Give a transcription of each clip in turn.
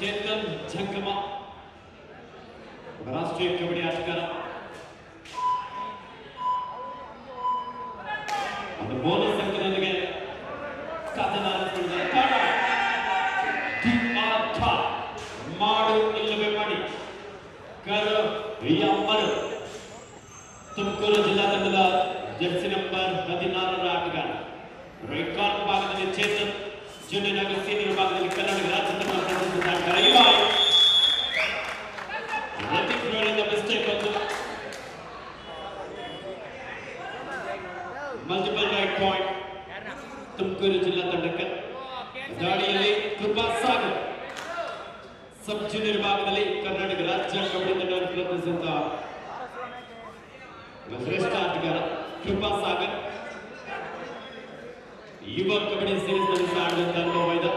ಚೇತನ್ ಜಂಗಮ ಒಬ್ಬ ರಾಷ್ಟ್ರೀಯ ಕಬಡ್ಡಿ ಆಟಗಾರ ಒಂದು ಬೋನಸ್ ಅಂಕದೊಂದಿಗೆ ಕಥನ ಆರಿಸಿಕೊಂಡಿದ್ದಾರೆ ಟಿಆರ್ಥ ಮಾಡು ಇಲ್ಲವೇ ಮಾಡಿ ಕರು ಯಮ್ಮರು ತುಮಕೂರು ಜಿಲ್ಲಾ ತಂಡದ ಜರ್ಸಿ ನಂಬರ್ ಹದಿನಾರರ ಆಟಗಾರ ರೈಟ್ ಕಾರ್ನರ್ ಭಾಗದಲ್ಲಿ ಚೇತನ್ ಜೂನಿಯರ್ ಹಾಗೂ ಸೀನಿಯರ್ ಭಾಗದಲ್ಲಿ ಕರ್ನಾಟಕ ರಾಜ್ಯ ತಂಡ ಪ್ರತಿನಿಧಿಸಿದ ಆಟಗಾರ ಇವಾಯ್ ರತೀಶ್ ರೋಳಿಂದ ಮಿಸ್ಟೇಕ್ ಬಂತು ಮಲ್ಟಿಪಲ್ ರೈಟ್ ಪಾಯಿಂಟ್ ತುಮಕೂರು ಜಿಲ್ಲಾ ತಂಡಕ್ಕೆ ದಾಳಿಯಲ್ಲಿ ಕೃಪಾ ಸಾಗರ್ ಸಬ್ ಜೂನಿಯರ್ ಭಾಗದಲ್ಲಿ ಕರ್ನಾಟಕ ರಾಜ್ಯ ಕಬಡ್ಡಿ ತಂಡವನ್ನು ಪ್ರತಿನಿಧಿಸಿದ ಶ್ರೇಷ್ಠ ಆಟಗಾರ ಕೃಪಾ ಸಾಗರ್ ಯುವ ಕಬಡ್ಡಿ ಸೀರೀಸ್ ನಲ್ಲಿ ಸಹ ಆಡಿದಂತ ಅನುಭವ ಇದೆ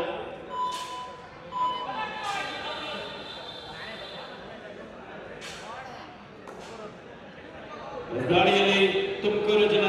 ದಾಳಿಯಲ್ಲಿ ತುಮಕೂರು ಜಿಲ್ಲಾ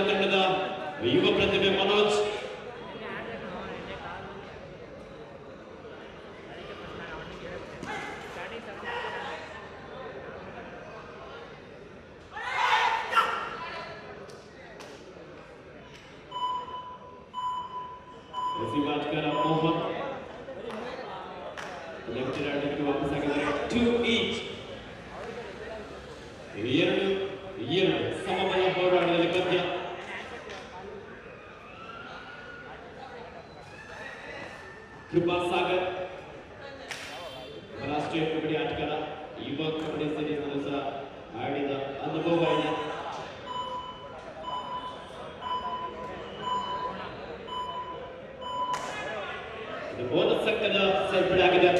ಕೃಪಾ ಸಾಗರ್ ರಾಷ್ಟ್ರೀಯ ಕಬಡ್ಡಿ ಆಟಗಾರ ಯುವ ಕಬಡ್ಡಿ ಸೀರೀಸ್ ಸಹ ಆಡಿದ ಅನುಭವ ಇದೆ ಇದು ಬೋನಸ್ ಅಂಕದ ಸೇರ್ಪಡೆ ಆಗಿದೆ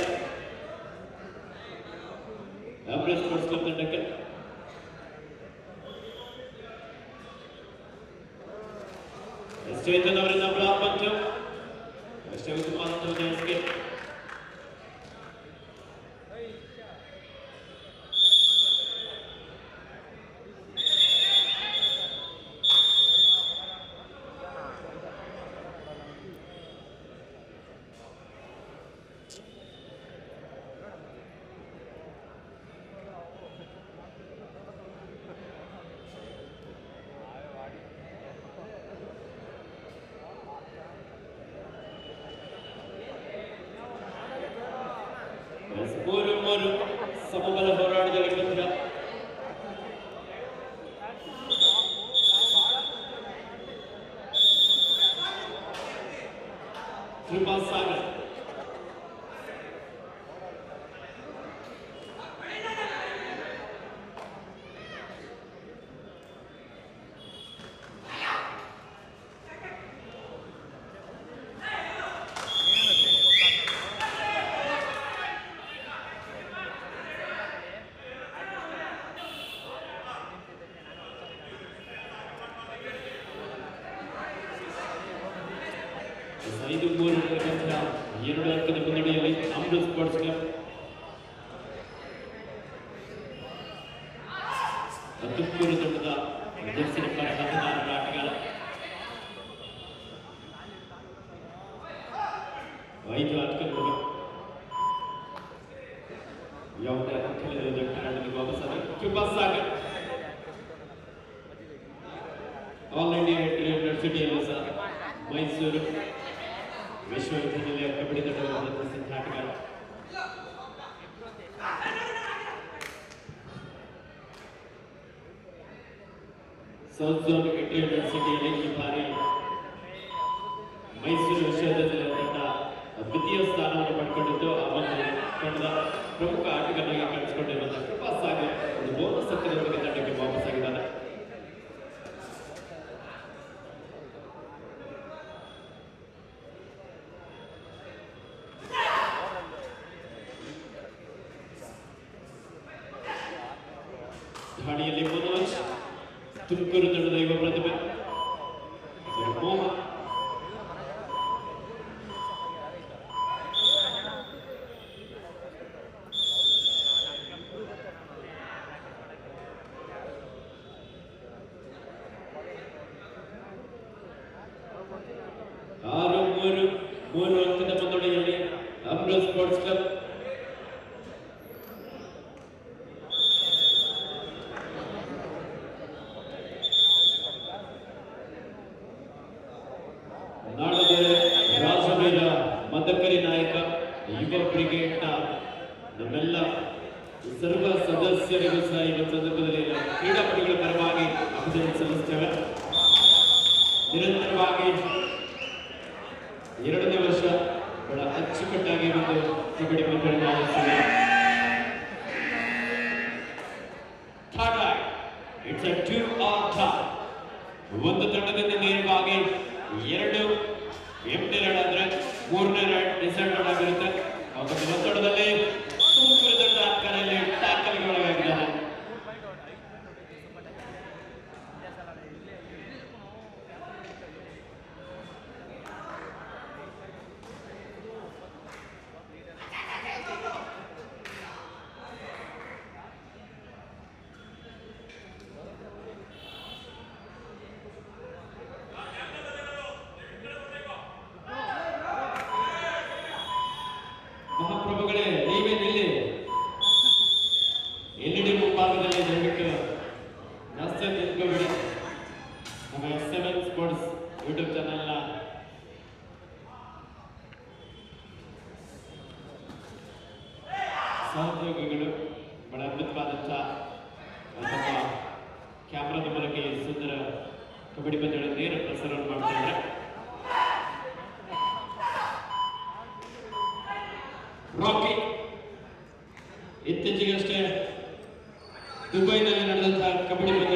সমবেলা ಆಲ್ ಇಂಡಿಯಾ ಯೂನಿವರ್ಸಿಟಿ ಸಹ ಮೈಸೂರು ವಿಶ್ವವಿದ್ಯಾನಿಲಯ ಕಬಡ್ಡಿ ತಂಡವನ್ನು ಆಟಗಾರ ಸೌತ್ ಝೋನ್ ಯೂನಿವರ್ಸಿಟಿಯಲ್ಲಿ ಈ ಬಾರಿ ಮೈಸೂರು ವಿಶ್ವವಿದ್ಯಾನಿಲಯ ತಂಡ ದ್ವಿತೀಯ ಸ್ಥಾನವನ್ನು ಪಡ್ಕೊಂಡಿದ್ದು ಆ ಒಂದು ತಂಡದ ಪ್ರಮುಖ ಆಟಗಾರನಾಗಿ ಕಾಣಿಸಿಕೊಂಡಿರುವಂತಹ ಕೃಪಾ ಒಂದು ಬೋನಸ್ ಅಂಕದೊಂದಿಗೆ তুমি করে দেবে ಸಂದರ್ಭದಲ್ಲಿ ಕ್ರೀಡಾಪಟುಗಳ ಪರವಾಗಿ ಅಭಿನಂದನೆ ಸಲ್ಲಿಸ್ತೇವೆ. ನಿರಂತರವಾಗಿ ಎರಡನೇ ವರ್ಷ ಬಹಳ ಅಚ್ಚುಕಟ್ಟಾಗಿ ಒಂದು ಕಬಡ್ಡಿ ಪಂದ್ಯವನ್ನು ಆಯೋಜಿಸಿದೆ. ಇಟ್ಸ್ ಅ ಟ್ಯೂ ಆಫ್ ಥಾಟ್ ಒಂದು ತಂಡದಿಂದ ನೇರವಾಗಿ ಎರಡು, ಎಂಟನೇ ರೈಡ್ ಆದರೆ ಮೂರನೇ ರೈಡ್ ಆಗಿರುತ್ತೆ ಅವರ ಒತ್ತಡದಲ್ಲಿ ಇತ್ತೀಚೆಗಷ್ಟೇ ದುಬೈನಲ್ಲಿ ನಡೆದಂತಹ ಕಬಡ್ಡಿ ಪಂದ್ಯ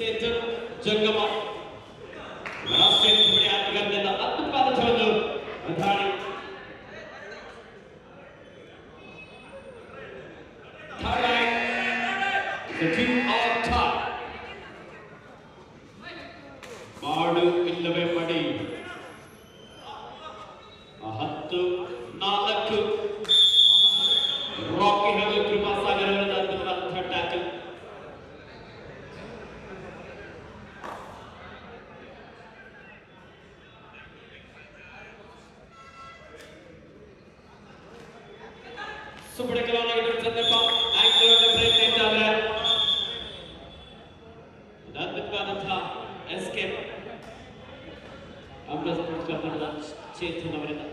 क्षेत्र जंगमा ಸುಪಡಿಕಲಾಗಿರುವ ಸಂದರ್ಭ ಆಯ್ಕೊಳ್ಳುವ ಪ್ರಯತ್ನ ಇದ್ದಾದ್ರೆ ಅದ್ಭುತವಾದಂತಹ ಎಸ್ಕೇಪ್ ಅಮೃತ ಸ್ಪೋರ್ಟ್ಸ್ ಕನ್ನಡದ ಚೇತನ್ ಅವರಿಂದ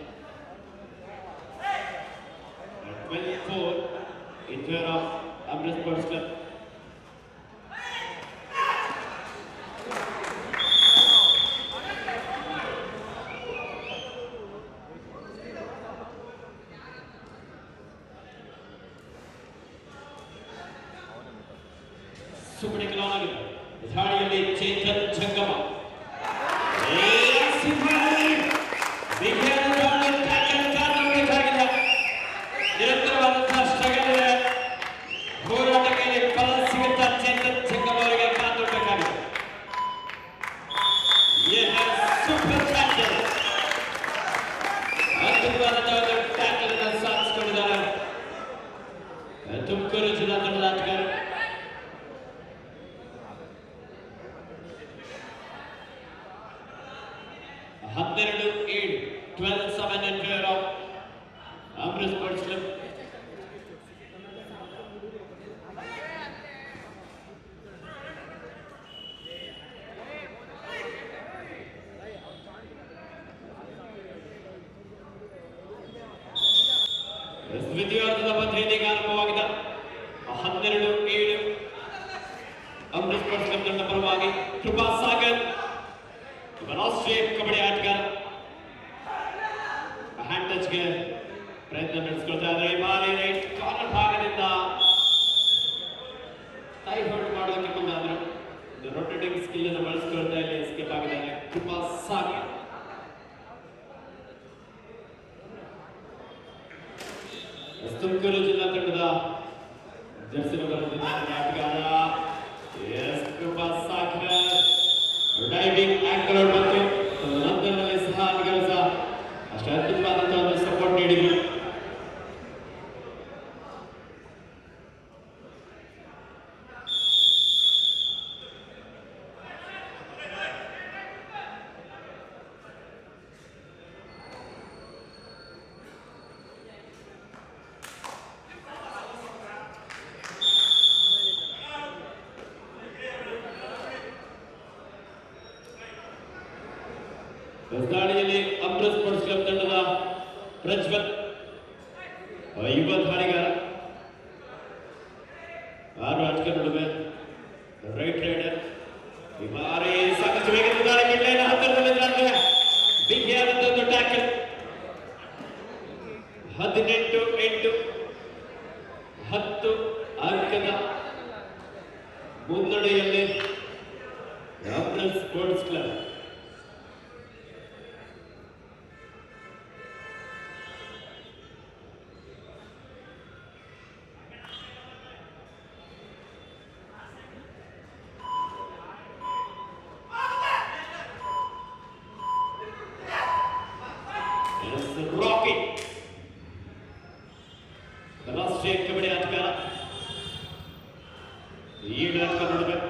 విద్యార్థుల పత్రిక Ivy Claro. Yine kanalı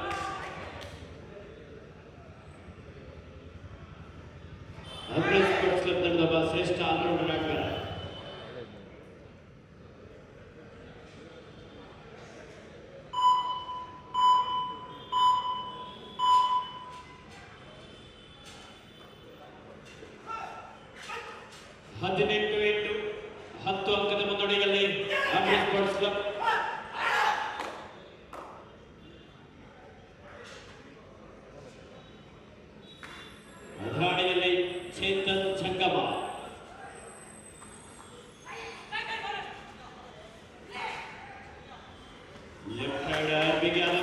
Lift her up, uh, begin.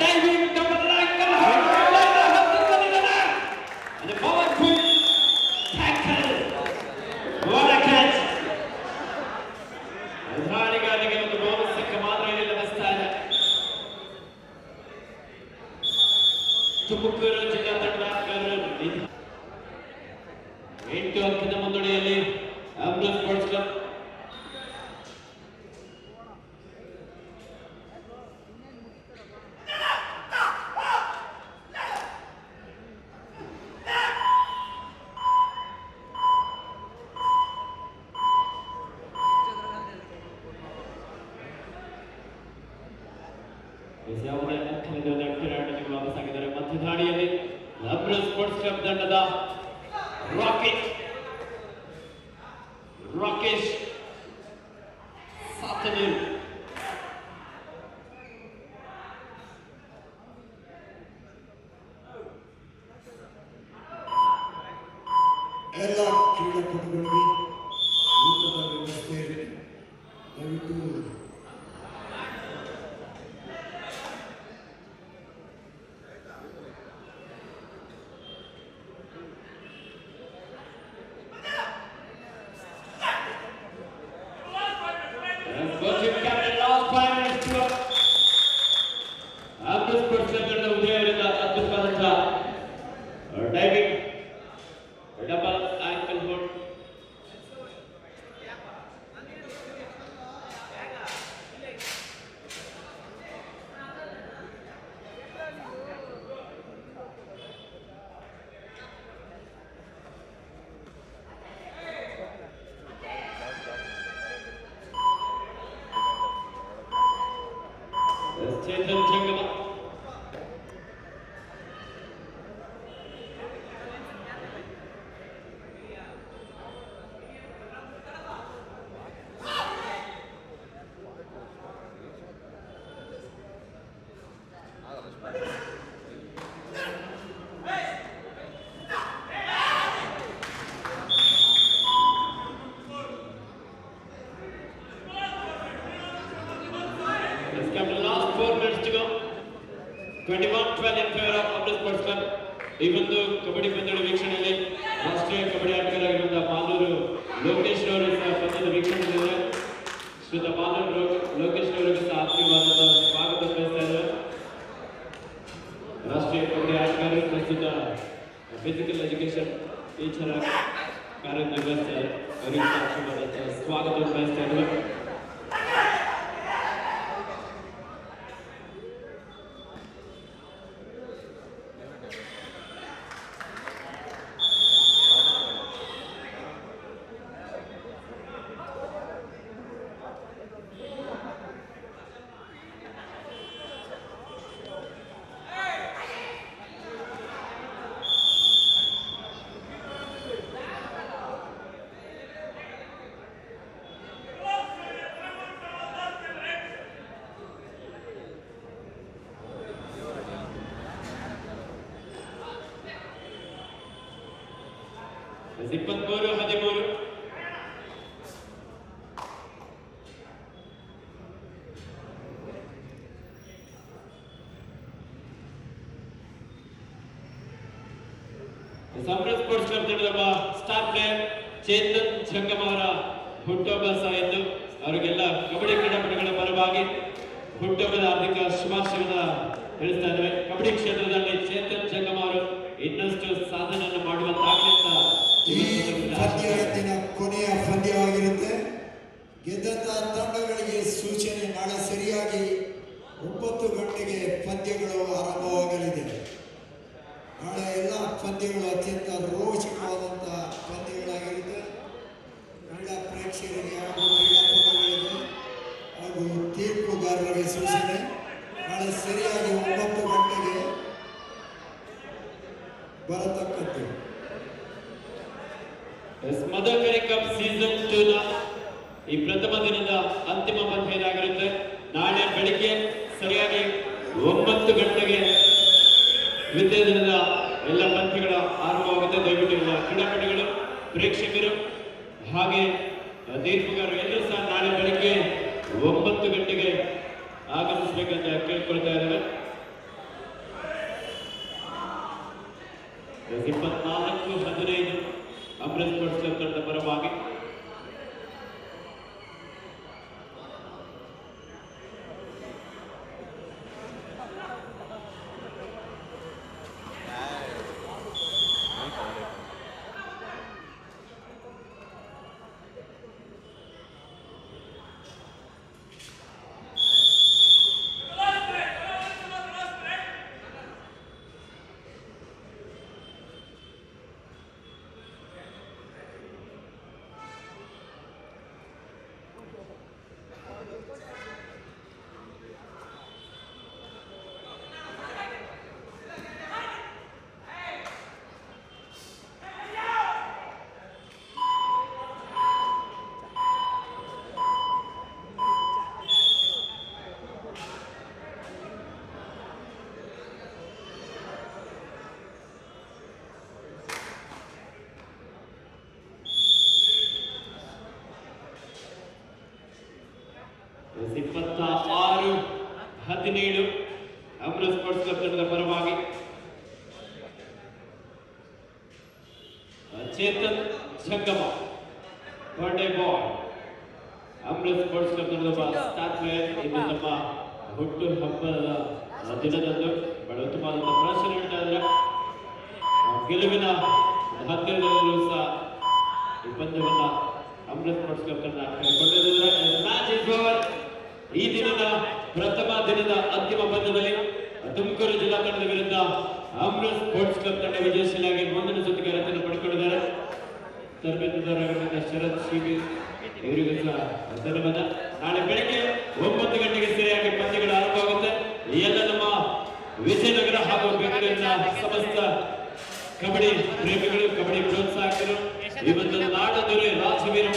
dive. ದಾಡಿಯಲ್ಲಿ ಲಬ್ರ ಸ್ಪೋರ್ಟ್ಸ್ ಕ್ಲಬ್ ತಂಡದ ರಾಕೆಟ್ ಫಿಸಿಕಲ್ ಎಜುಕೇಶನ್ ಟೀಚರ್ ಕಾರ್ಯನಿರ್ವಹಿಸ್ತಾರೆ ಅವರಿಗೆ ಸಹ ಆಶೀರ್ವಾದ ಸ್ವಾಗತ ಬಯಸ್ತಾ ಇದ್ದಾರೆ ಇಪ್ಪತ್ಮೂರು, ಹದಿಮೂರು. ಸಮೃದ್ಧ ಸ್ಪೋರ್ಟ್ಸ್ ಕ್ಲಬ್ ತಂಡದ ಸ್ಟಾರ್ ಚೇತನ್ ಜಂಗಮ್ ಅವರ ಎಂದು ಅವರಿಗೆಲ್ಲ ಕಬಡ್ಡಿ ಕ್ರೀಡಾಪಟುಗಳ ಪರವಾಗಿ ಹುಟ್ಟೊಬ್ಬದ ತಿಳಿಸ್ತಾ ಇದ್ದೇವೆ. ಕಬಡ್ಡಿ ಕ್ಷೇತ್ರದಲ್ಲಿ ಚೇತನ್ ಜಂಗಮ್ ಅವರು ಇನ್ನಷ್ಟು ಸಾಧನೆಯನ್ನು ಮಾಡುವ ಅಂತ ಈ ಪಂದ್ಯ ದಿನ ಕೊನೆಯ ಪಂದ್ಯವಾಗಿರುತ್ತೆ. ಗೆದ್ದಂತ ತಂಡಗಳಿಗೆ ಸೂಚನೆ ನಾಳೆ ಸರಿಯಾಗಿ ಒಂಬತ್ತು ಗಂಟೆಗೆ ಪಂದ್ಯಗಳು ಆರಂಭವಾಗಲಿದೆ ನಾಳೆ ಎಲ್ಲ ಪಂದ್ಯಗಳು ಅತ್ಯಂತ ರೋಚಕವಾದಂಥ ಪಂದ್ಯಗಳಾಗಿರುತ್ತೆ ಕ್ರೀಡಾ ಪ್ರೇಕ್ಷಕರಿಗೆ ಹಾಗೂ ಕ್ರೀಡಾಪಟುಗಳಿಗೆ ಹಾಗೂ ತೀರ್ಪುಗಾರರಿಗೆ ಸೂಚನೆ ನಾಳೆ ಸರಿಯಾಗಿ ಒಂಬತ್ತು ಗಂಟೆಗೆ ಬರತಕ್ಕದ್ದು S Madakari cup season two ನ ಈ ಪ್ರಥಮ ದಿನದ ಅಂತಿಮ ಪಂದ್ಯ ಇದಾಗಿರುತ್ತೆ ನಾಳೆ ಬೆಳಿಗ್ಗೆ ಸರಿಯಾಗಿ ಒಂಬತ್ತು ಗಂಟೆಗೆ ದ್ವಿತೀಯ ದಿನದ ಎಲ್ಲ ಪಂದ್ಯಗಳ ಆರಂಭವಾಗುತ್ತೆ ದಯವಿಟ್ಟು ಎಲ್ಲ ಕ್ರೀಡಾಪಟುಗಳು ಪ್ರೇಕ್ಷಕರು ಹಾಗೆ ತೀರ್ಪುಗಾರರು ಎಲ್ಲರೂ ಸಹ ನಾಳೆ ಬೆಳಿಗ್ಗೆ ಒಂಬತ್ತು ಗಂಟೆಗೆ ಕೇಳ್ಕೊಳ್ತಾ ಇದ್ದಾರೆ. ಇಪ್ಪತ್ನಾಲ್ಕು ಹದಿನೈದು ಅಮೃತ್ ಸ್ಪೋರ್ಟ್ಸ್ ತಂಡದ ಪರವಾಗಿ ಇಪ್ಪತ್ತ ಆರು ಹದಿನೇಳು ಅಮೃತ್ ಸ್ಪೋರ್ಟ್ಸ್ ಕ್ಲಬ್ ತಂಡದ ಪರವಾಗಿ Chetan Jangama birthday boy Amrut sports club ತಂಡದ ಸ್ಟಾರ್ ಪ್ಲೇಯರ್ ಹುಟ್ಟು ಹಬ್ಬದ ದಿನದಂದು ಬಹಳ ಉತ್ತಮವಾದಂತಹ ಪ್ರದರ್ಶನ ನೀಡ್ತಾ ಇದ್ದಾರೆ. ಗೆಲುವಿನ ಹತ್ತಿರದಲ್ಲೂ ಸಹ ಈ ಪಂದ್ಯವನ್ನ ಅಮೃತ್ ಸ್ಪೋರ್ಟ್ಸ್ ಕ್ಲಬ್ ಓವರ್ ಈ ದಿನದ ಪ್ರಥಮ ದಿನದ ಅಂತಿಮ ಪಂದ್ಯದಲ್ಲಿ ತುಮಕೂರು ಜಿಲ್ಲಾ ತಂಡದ ವಿರುದ್ಧ ಅಮೃತ್ ಸ್ಪೋರ್ಟ್ಸ್ ಕ್ಲಬ್ ತಂಡ ವಿಜಯಶೀಲಾಗಿ ಮುಂದಿನ ಜೊತೆಗೆ ರಚನೆ ಪಡ್ಕೊಂಡಿದ್ದಾರೆ ತರಬೇತುದಾರರಾಗಿರುವಂತಹ ಶರತ್ ಶಿಬಿ ಇವರಿಗೂ ಸಹ ಧನ್ಯವಾದ ನಾಳೆ ಬೆಳಗ್ಗೆ ಒಂಬತ್ತು ಗಂಟೆಗೆ ಸರಿಯಾಗಿ ಪಂದ್ಯಗಳು ಆರಂಭವಾಗುತ್ತೆ. ಎಲ್ಲ ನಮ್ಮ ವಿಜಯನಗರ ಹಾಗೂ ಬೆಂಗಳೂರಿನ ಸಮಸ್ತ ಕಬಡ್ಡಿ ಪ್ರೇಮಿಗಳು, ಕಬಡ್ಡಿ ಪ್ರೋತ್ಸಾಹಕರು ಇವತ್ತು ನಾಡದೊರೆ ರಾಜವೀರ